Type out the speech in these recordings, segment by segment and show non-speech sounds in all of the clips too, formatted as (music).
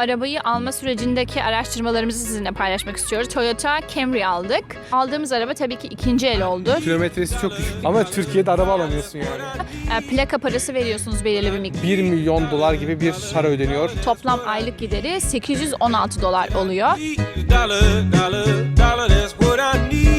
arabayı alma sürecindeki araştırmalarımızı sizinle paylaşmak istiyoruz. Toyota Camry aldık. Aldığımız araba tabii ki ikinci el oldu. Kilometresi çok düşük. Ama Türkiye'de araba alamıyorsun yani. (laughs) E, Plaka parası veriyorsunuz belirli bir miktar. 1 milyon dolar gibi bir para ödeniyor. Toplam aylık gideri 816 dolar oluyor. Dollar, dollar, dollar, that's what I need.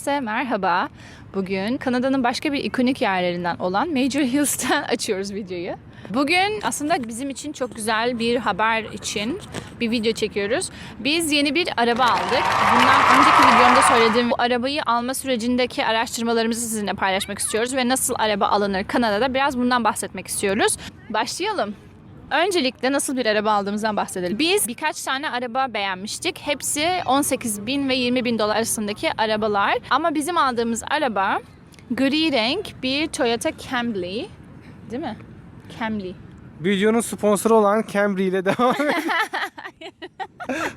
Herkese merhaba. Bugün Kanada'nın başka bir ikonik yerlerinden olan Major Hills'ten (laughs) açıyoruz videoyu. Bugün aslında bizim için çok güzel bir haber için bir video çekiyoruz. Biz yeni bir araba aldık. Bundan önceki videomda söylediğim bu arabayı alma sürecindeki araştırmalarımızı sizinle paylaşmak istiyoruz ve nasıl araba alınır Kanada'da biraz bundan bahsetmek istiyoruz. Başlayalım. Öncelikle nasıl bir araba aldığımızdan bahsedelim. Biz birkaç tane araba beğenmiştik. Hepsi 18 bin ve 20 bin dolar arasındaki arabalar. Ama bizim aldığımız araba gri renk bir Toyota Camry. Değil mi? Camry. Videonun sponsoru olan Camry ile devam edelim. (laughs)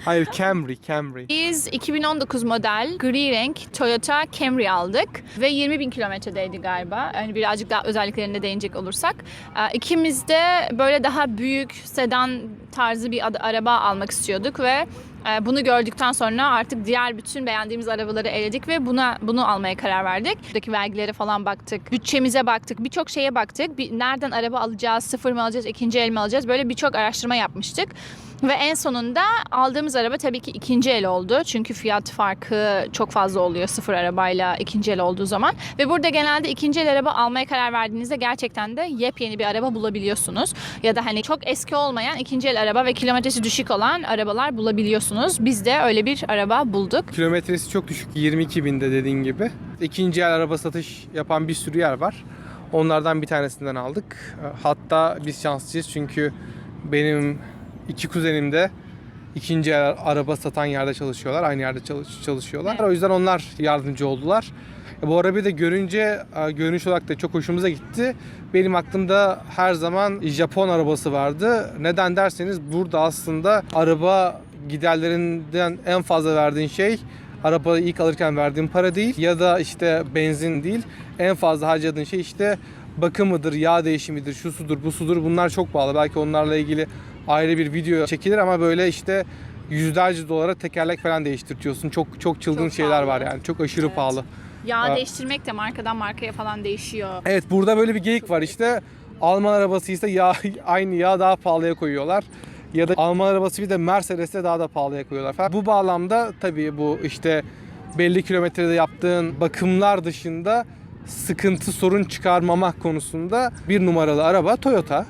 Hayır Camry, Camry. Biz 2019 model gri renk Toyota Camry aldık ve 20 bin kilometredeydi galiba. Yani birazcık daha özelliklerine değinecek olursak. Ee, İkimiz de böyle daha büyük sedan tarzı bir araba almak istiyorduk ve bunu gördükten sonra artık diğer bütün beğendiğimiz arabaları eledik ve buna bunu almaya karar verdik. Buradaki vergilere falan baktık, bütçemize baktık, birçok şeye baktık. Bir, nereden araba alacağız, sıfır mı alacağız, ikinci el mi alacağız böyle birçok araştırma yapmıştık. Ve en sonunda aldığımız araba tabii ki ikinci el oldu. Çünkü fiyat farkı çok fazla oluyor sıfır arabayla ikinci el olduğu zaman. Ve burada genelde ikinci el araba almaya karar verdiğinizde gerçekten de yepyeni bir araba bulabiliyorsunuz. Ya da hani çok eski olmayan ikinci el araba ve kilometresi düşük olan arabalar bulabiliyorsunuz. Biz de öyle bir araba bulduk. Kilometresi çok düşük 22 binde dediğin gibi. İkinci el araba satış yapan bir sürü yer var. Onlardan bir tanesinden aldık. Hatta biz şanslıyız çünkü benim iki kuzenim de ikinci el araba satan yerde çalışıyorlar. Aynı yerde çalış- çalışıyorlar. O yüzden onlar yardımcı oldular. E, Bu arabayı da görünce e, görünüş olarak da çok hoşumuza gitti. Benim aklımda her zaman Japon arabası vardı. Neden derseniz burada aslında araba giderlerinden en fazla verdiğin şey arabayı ilk alırken verdiğin para değil ya da işte benzin değil. En fazla harcadığın şey işte bakımıdır, yağ değişimidir, şu sudur, bu sudur. Bunlar çok pahalı. Belki onlarla ilgili ayrı bir video çekilir ama böyle işte yüzlerce dolara tekerlek falan değiştirtiyorsun. Çok çok çılgın Çok şeyler var yani. Çok aşırı Evet. pahalı. Yağ Aa. değiştirmek de markadan markaya falan değişiyor. Evet burada böyle bir geyik var işte. Alman arabasıysa yağ, (laughs) aynı yağ daha pahalıya koyuyorlar. Ya da Alman arabası bir de Mercedes'te daha da pahalıya koyuyorlar falan. Bu bağlamda tabii bu işte belli kilometrede yaptığın bakımlar dışında sıkıntı sorun çıkarmamak konusunda bir numaralı araba Toyota.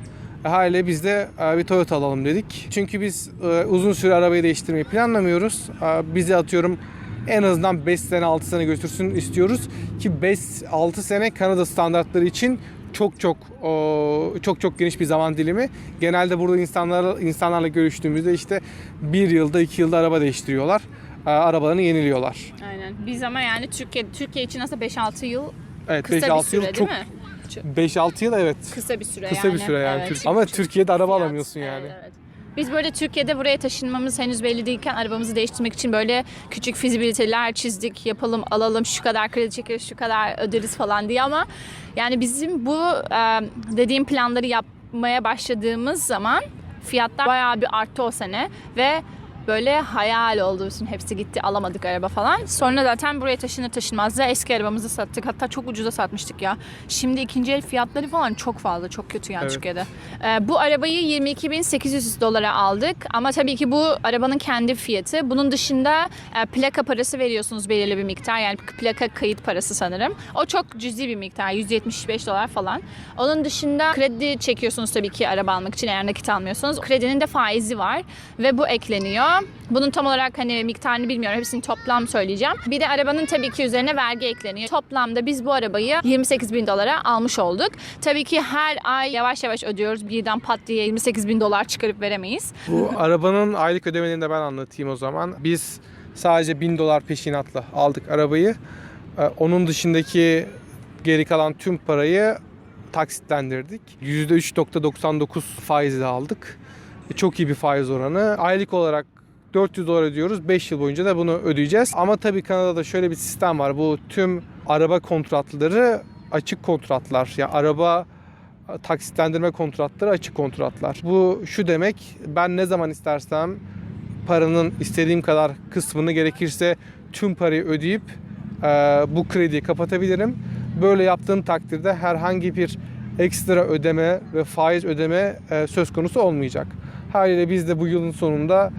E, Haliyle biz de e, bir Toyota alalım dedik. Çünkü biz e, uzun süre arabayı değiştirmeyi planlamıyoruz. E, Bizi atıyorum en azından 5 sene 6 sene götürsün istiyoruz ki 5-6 sene Kanada standartları için çok çok o, çok çok geniş bir zaman dilimi. Genelde burada insanlar insanlarla görüştüğümüzde işte bir yılda iki yılda araba değiştiriyorlar. E, Arabalarını yeniliyorlar. Aynen. Biz ama yani Türkiye Türkiye için aslında 5-6 yıl Evet kısa bir 5-6 süre yıl değil çok mi? 5-6 yıl evet. Kısa bir süre Kısa yani. bir süre yani. Evet, Ama Türkiye'de araba fiyat. alamıyorsun yani. Evet, evet. Biz böyle Türkiye'de buraya taşınmamız henüz belli değilken arabamızı değiştirmek için böyle küçük fizibiliteler çizdik. Yapalım, alalım, şu kadar kredi çekeriz, şu kadar öderiz falan diye ama yani bizim bu e, dediğim planları yapmaya başladığımız zaman fiyatlar bayağı bir arttı o sene ve böyle hayal oldu bütün hepsi gitti alamadık araba falan. Sonra zaten buraya taşınır taşınmaz da eski arabamızı sattık. Hatta çok ucuza satmıştık ya. Şimdi ikinci el fiyatları falan çok fazla. Çok kötü yani Evet. Türkiye'de. Ee, bu arabayı 22.800 dolara aldık. Ama tabii ki bu arabanın kendi fiyatı. Bunun dışında e, plaka parası veriyorsunuz belirli bir miktar. Yani plaka kayıt parası sanırım. O çok cüzi bir miktar. 175 dolar falan. Onun dışında kredi çekiyorsunuz tabii ki araba almak için eğer nakit almıyorsanız. Kredinin de faizi var ve bu ekleniyor. Bunun tam olarak hani miktarını bilmiyorum. Hepsini toplam söyleyeceğim. Bir de arabanın tabii ki üzerine vergi ekleniyor. Toplamda biz bu arabayı 28 bin dolara almış olduk. Tabii ki her ay yavaş yavaş ödüyoruz. Birden pat diye 28 bin dolar çıkarıp veremeyiz. Bu arabanın aylık ödemelerini de ben anlatayım o zaman. Biz sadece 1000 dolar peşinatla aldık arabayı. Ee, Onun dışındaki geri kalan tüm parayı taksitlendirdik. %3.99 faizle aldık. Çok iyi bir faiz oranı. Aylık olarak 400 dolar ödüyoruz. 5 yıl boyunca da bunu ödeyeceğiz. Ama tabii Kanada'da şöyle bir sistem var. Bu tüm araba kontratları açık kontratlar. Yani araba taksitlendirme kontratları açık kontratlar. Bu şu demek ben ne zaman istersem paranın istediğim kadar kısmını gerekirse tüm parayı ödeyip e, bu krediyi kapatabilirim. Böyle yaptığım takdirde herhangi bir ekstra ödeme ve faiz ödeme e, söz konusu olmayacak. Haliyle biz de bu yılın sonunda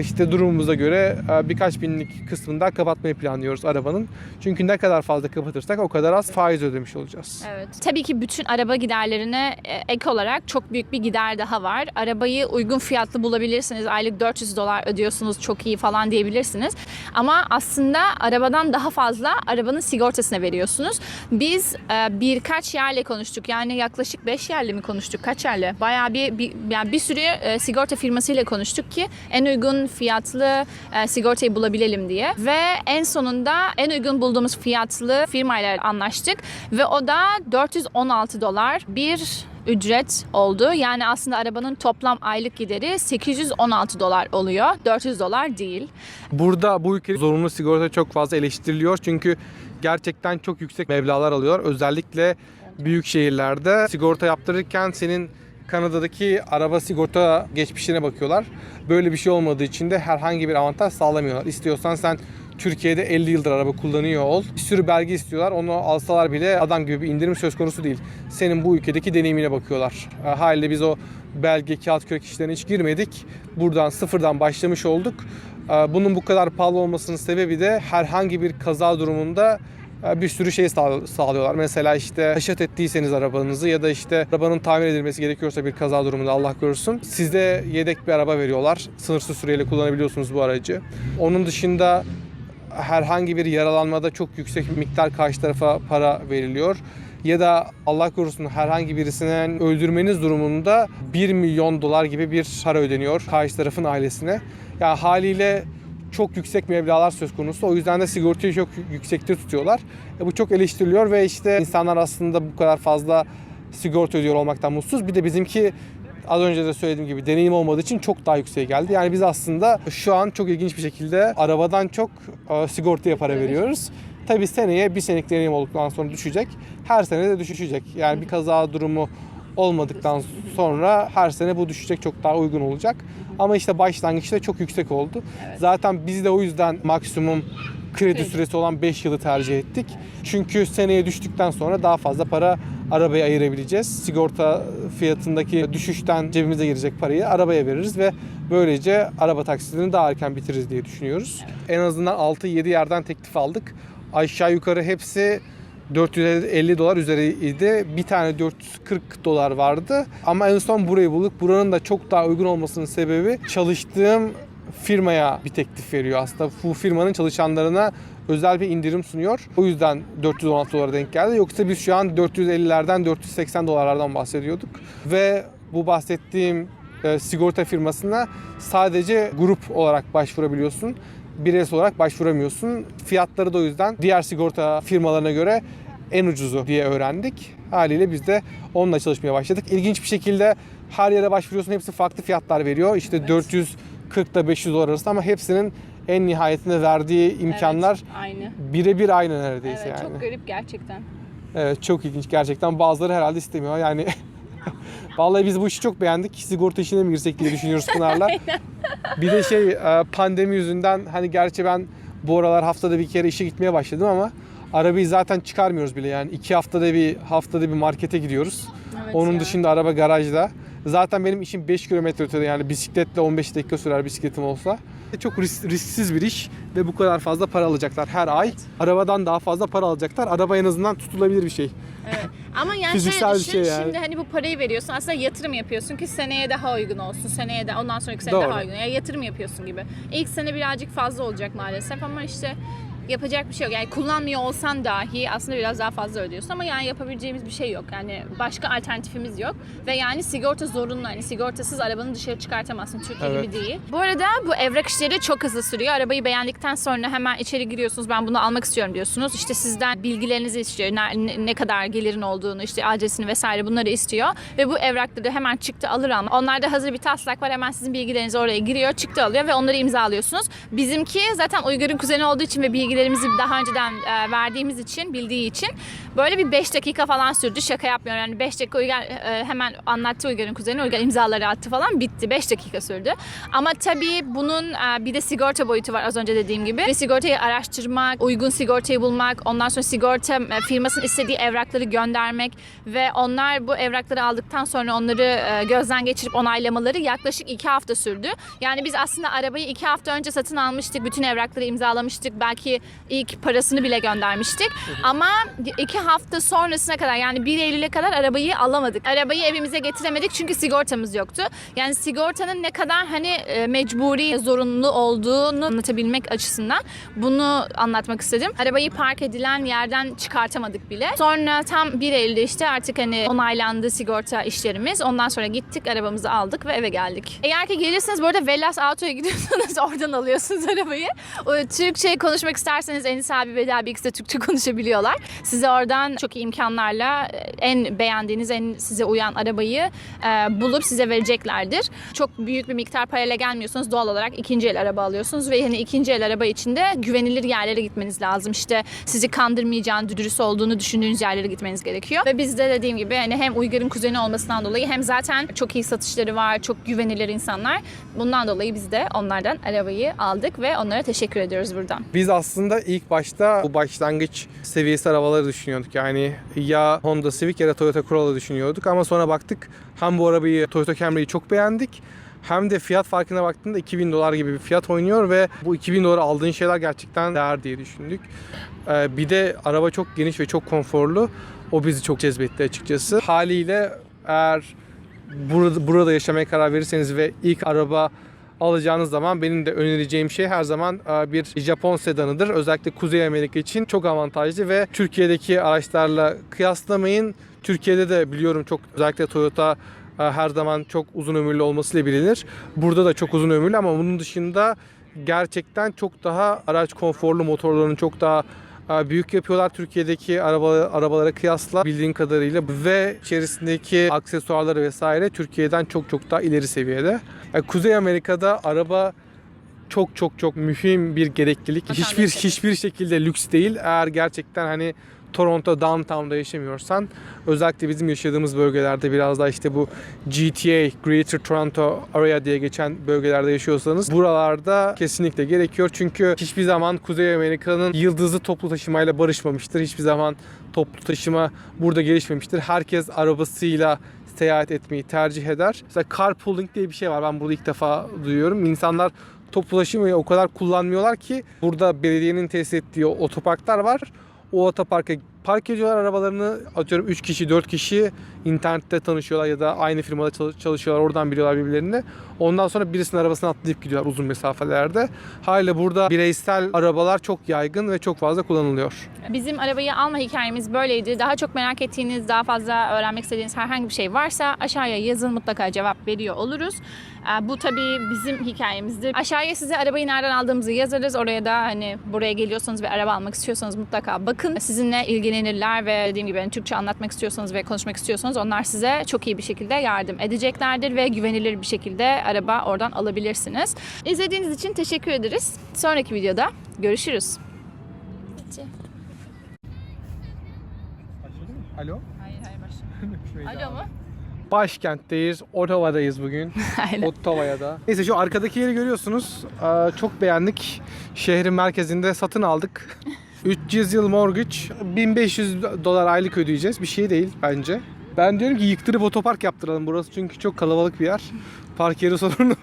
işte durumumuza göre birkaç binlik kısmından kapatmayı planlıyoruz arabanın. Çünkü ne kadar fazla kapatırsak o kadar az faiz ödemiş olacağız. Evet. Tabii ki bütün araba giderlerine e, ek olarak çok büyük bir gider daha var. Arabayı uygun fiyatlı bulabilirsiniz. Aylık 400 dolar ödüyorsunuz çok iyi falan diyebilirsiniz. Ama aslında arabadan daha fazla arabanın sigortasına veriyorsunuz. Biz e, birkaç yerle konuştuk. Yani yaklaşık 5 yerle mi konuştuk? Kaç yerle? Bayağı bir, bir yani bir sürü e, sigorta firmasıyla konuştuk ki en uygun fiyatlı e, sigortayı bulabilelim diye. Ve en sonunda en uygun bulduğumuz fiyatlı firmayla anlaştık ve o da 416 dolar bir ücret oldu. Yani aslında arabanın toplam aylık gideri 816 dolar oluyor. 400 dolar değil. Burada bu ülkede zorunlu sigorta çok fazla eleştiriliyor. Çünkü gerçekten çok yüksek meblağlar alıyor. Özellikle büyük şehirlerde sigorta yaptırırken senin Kanada'daki araba sigorta geçmişine bakıyorlar. Böyle bir şey olmadığı için de herhangi bir avantaj sağlamıyorlar. İstiyorsan sen Türkiye'de 50 yıldır araba kullanıyor ol. Bir sürü belge istiyorlar. Onu alsalar bile adam gibi bir indirim söz konusu değil. Senin bu ülkedeki deneyimine bakıyorlar. E, Haliyle biz o belge, kağıt kürek işlerine hiç girmedik. Buradan sıfırdan başlamış olduk. E, Bunun bu kadar pahalı olmasının sebebi de herhangi bir kaza durumunda bir sürü şey sağ- sağlıyorlar. Mesela işte haşat ettiyseniz arabanızı ya da işte arabanın tamir edilmesi gerekiyorsa bir kaza durumunda Allah korusun. Size yedek bir araba veriyorlar. Sınırsız süreyle kullanabiliyorsunuz bu aracı. Onun dışında herhangi bir yaralanmada çok yüksek bir miktar karşı tarafa para veriliyor. Ya da Allah korusun herhangi birisinin öldürmeniz durumunda 1 milyon dolar gibi bir para ödeniyor karşı tarafın ailesine. Yani haliyle çok yüksek meblağlar söz konusu. O yüzden de sigortayı çok yüksekte tutuyorlar. E bu çok eleştiriliyor ve işte insanlar aslında bu kadar fazla sigorta ödüyor olmaktan mutsuz. Bir de bizimki az önce de söylediğim gibi deneyim olmadığı için çok daha yükseğe geldi. Yani biz aslında şu an çok ilginç bir şekilde arabadan çok e, sigortaya para veriyoruz. Tabii seneye bir senelik deneyim olduktan sonra düşecek. Her sene de düşecek. Yani bir kaza durumu olmadıktan sonra her sene bu düşecek çok daha uygun olacak. Ama işte başlangıçta çok yüksek oldu. Zaten biz de o yüzden maksimum kredi süresi olan 5 yılı tercih ettik. Çünkü seneye düştükten sonra daha fazla para arabaya ayırabileceğiz. Sigorta fiyatındaki düşüşten cebimize girecek parayı arabaya veririz ve böylece araba taksitini daha erken bitiririz diye düşünüyoruz. En azından 6-7 yerden teklif aldık. Aşağı yukarı hepsi 450 dolar üzeriydi. Bir tane 440 dolar vardı. Ama en son burayı bulduk. Buranın da çok daha uygun olmasının sebebi çalıştığım firmaya bir teklif veriyor. Aslında bu firmanın çalışanlarına özel bir indirim sunuyor. O yüzden 416 dolara denk geldi. Yoksa biz şu an 450'lerden 480 dolarlardan bahsediyorduk. Ve bu bahsettiğim e, sigorta firmasına sadece grup olarak başvurabiliyorsun. Bireysel olarak başvuramıyorsun. Fiyatları da o yüzden diğer sigorta firmalarına göre en ucuzu diye öğrendik. Haliyle biz de onunla çalışmaya başladık. İlginç bir şekilde her yere başvuruyorsun. Hepsi farklı fiyatlar veriyor. İşte 440 ile 500 dolar arasında ama hepsinin en nihayetinde verdiği imkanlar Evet, aynı. birebir aynı neredeyse Evet, yani. çok garip gerçekten. Evet çok ilginç gerçekten. Bazıları herhalde istemiyor yani. (laughs) Vallahi biz bu işi çok beğendik. Sigorta işine mi girsek diye düşünüyoruz Pınar'la. (laughs) bir de şey e, pandemi yüzünden hani gerçi ben bu aralar haftada bir kere işe gitmeye başladım ama arabayı zaten çıkarmıyoruz bile yani. iki haftada bir haftada bir markete gidiyoruz. Evet Onun ya. dışında araba garajda. Zaten benim işim 5 kilometre ötede yani bisikletle 15 dakika sürer bisikletim olsa. Çok risk- risksiz bir iş ve bu kadar fazla para alacaklar her ay. Arabadan daha fazla para alacaklar. Araba en azından tutulabilir bir şey. Evet. Ama yani Fiziksel şöyle bir düşün, şey yani. şimdi hani bu parayı veriyorsun aslında yatırım yapıyorsun ki seneye daha uygun olsun. Seneye de ondan sonraki sene Doğru. daha uygun. Ya yatırım yapıyorsun gibi. İlk sene birazcık fazla olacak maalesef ama işte yapacak bir şey yok. Yani kullanmıyor olsan dahi aslında biraz daha fazla ödüyorsun ama yani yapabileceğimiz bir şey yok. Yani başka alternatifimiz yok. Ve yani sigorta zorunlu. Yani sigortasız arabanı dışarı çıkartamazsın. Türkiye Evet. gibi değil. Bu arada bu evrak işleri çok hızlı sürüyor. Arabayı beğendikten sonra hemen içeri giriyorsunuz. Ben bunu almak istiyorum diyorsunuz. İşte sizden bilgilerinizi istiyor. Ne, ne- kadar gelirin olduğunu, işte adresini vesaire bunları istiyor. Ve bu evrakları hemen çıktı alır ama onlarda hazır bir taslak var. Hemen sizin bilgileriniz oraya giriyor, çıktı alıyor ve onları imzalıyorsunuz. Bizimki zaten Uygar'ın kuzeni olduğu için ve bilgilerimizi daha önceden e, verdiğimiz için, bildiği için böyle bir 5 dakika falan sürdü. Şaka yapmıyorum. Yani 5 dakika Uygar e, hemen anlattı Uygar'ın kuzeni. Uygar imzaları attı falan. Bitti. 5 dakika sürdü. Ama tabii bunun e, bir de sigorta boyutu var az önce dediğim gibi. Ve sigortayı araştırmak, uygun sigortayı bulmak, ondan sonra sigorta e, firmasının istediği evrakları göndermek ve onlar bu evrakları aldıktan sonra onları e, gözden geçirip onaylamaları yaklaşık 2 hafta sürdü. Yani biz aslında arabayı 2 hafta önce satın almıştık. Bütün evrakları imzalamıştık. Belki ilk parasını bile göndermiştik. Ama 2 hafta sonrasına kadar yani 1 Eylül'e kadar arabayı alamadık. Arabayı evimize getiremedik çünkü sigortamız yoktu. Yani sigortanın ne kadar hani e, mecburi, zorunlu olduğunu anlatabilmek açısından bunu anlatmak istedim. Arabayı park edilen yerden çıkartamadık bile. Sonra tam 1 Eylül'de işte artık hani onaylandı sigorta işlerimiz. Ondan sonra gittik arabamızı aldık ve eve geldik. Eğer ki gelirseniz bu arada Velas Auto'ya gidiyorsanız (laughs) oradan alıyorsunuz arabayı. Türkçe konuşmak isterseniz Enis abi ikisi de Türkçe (laughs) konuşabiliyorlar. Size oradan çok iyi imkanlarla e, en beğendiğiniz, en size uyan arabayı e, bulup size vereceklerdir. Çok büyük bir miktar parayla gelmiyorsanız doğal olarak ikinci el araba alıyorsunuz ve hani ikinci el araba içinde güvenilir yerlere gitmeniz lazım. İşte sizi kandırmayacağın, dürüst olduğunu düşündüğünüz yerlere gitmeniz gerekiyor. Ve biz de dediğim gibi hani hem Uygar'ın kuzeni olmasından dolayı hem zaten çok iyi satışları var, çok güvenilir insanlar. Bundan dolayı biz de onlardan arabayı aldık ve onlara teşekkür ediyoruz buradan. Biz aslında ilk başta bu başlangıç seviyesi arabaları düşünüyorduk. Yani ya Honda Civic ya da Toyota Corolla düşünüyorduk ama sonra baktık hem bu arabayı Toyota Camry'yi çok beğendik hem de fiyat farkına baktığında 2000 dolar gibi bir fiyat oynuyor ve bu 2000 dolar aldığın şeyler gerçekten değer diye düşündük. Ee, bir de araba çok geniş ve çok konforlu. O bizi çok cezbetti açıkçası. Haliyle eğer burada, burada yaşamaya karar verirseniz ve ilk araba alacağınız zaman benim de önereceğim şey her zaman e, bir Japon sedanıdır. Özellikle Kuzey Amerika için çok avantajlı ve Türkiye'deki araçlarla kıyaslamayın. Türkiye'de de biliyorum çok özellikle Toyota e, her zaman çok uzun ömürlü olmasıyla bilinir. Burada da çok uzun ömürlü ama bunun dışında gerçekten çok daha araç konforlu motorlarını çok daha büyük yapıyorlar Türkiye'deki araba, arabalara kıyasla bildiğin kadarıyla ve içerisindeki aksesuarları vesaire Türkiye'den çok çok daha ileri seviyede. Yani Kuzey Amerika'da araba çok çok çok mühim bir gereklilik. Hiçbir hiçbir şekilde lüks değil. Eğer gerçekten hani Toronto downtown'da yaşamıyorsan özellikle bizim yaşadığımız bölgelerde biraz daha işte bu GTA Greater Toronto Area diye geçen bölgelerde yaşıyorsanız buralarda kesinlikle gerekiyor. Çünkü hiçbir zaman Kuzey Amerika'nın yıldızlı toplu taşımayla barışmamıştır. Hiçbir zaman toplu taşıma burada gelişmemiştir. Herkes arabasıyla seyahat etmeyi tercih eder. Mesela carpooling diye bir şey var. Ben burada ilk defa duyuyorum. İnsanlar toplu taşımayı o kadar kullanmıyorlar ki burada belediyenin tesis ettiği otoparklar var. O otoparka park ediyorlar arabalarını. Atıyorum 3 kişi 4 kişi internette tanışıyorlar ya da aynı firmada çalış- çalışıyorlar. Oradan biliyorlar birbirlerini. Ondan sonra birisinin arabasına atlayıp gidiyorlar uzun mesafelerde. Hala burada bireysel arabalar çok yaygın ve çok fazla kullanılıyor. Bizim arabayı alma hikayemiz böyleydi. Daha çok merak ettiğiniz, daha fazla öğrenmek istediğiniz herhangi bir şey varsa aşağıya yazın mutlaka cevap veriyor oluruz. Ee, Bu tabii bizim hikayemizdir. Aşağıya size arabayı nereden aldığımızı yazarız. Oraya da hani buraya geliyorsanız ve araba almak istiyorsanız mutlaka bakın. Sizinle ilgilenirler ve dediğim gibi hani Türkçe anlatmak istiyorsanız ve konuşmak istiyorsanız onlar size çok iyi bir şekilde yardım edeceklerdir ve güvenilir bir şekilde araba oradan alabilirsiniz. İzlediğiniz için teşekkür ederiz. Sonraki videoda görüşürüz. Alo? Hayır hayır başla. (laughs) Alo mu? Başkentteyiz. Ottawa'dayız bugün. (laughs) Aynen. Ottawa'ya da. Neyse şu arkadaki yeri görüyorsunuz. Aa, Çok beğendik. Şehrin merkezinde satın aldık. (laughs) 300 yıl mortgage. 1500 dolar aylık ödeyeceğiz. Bir şey değil bence. Ben diyorum ki yıktırıp otopark yaptıralım burası çünkü çok kalabalık bir yer. Park yeri sorunu.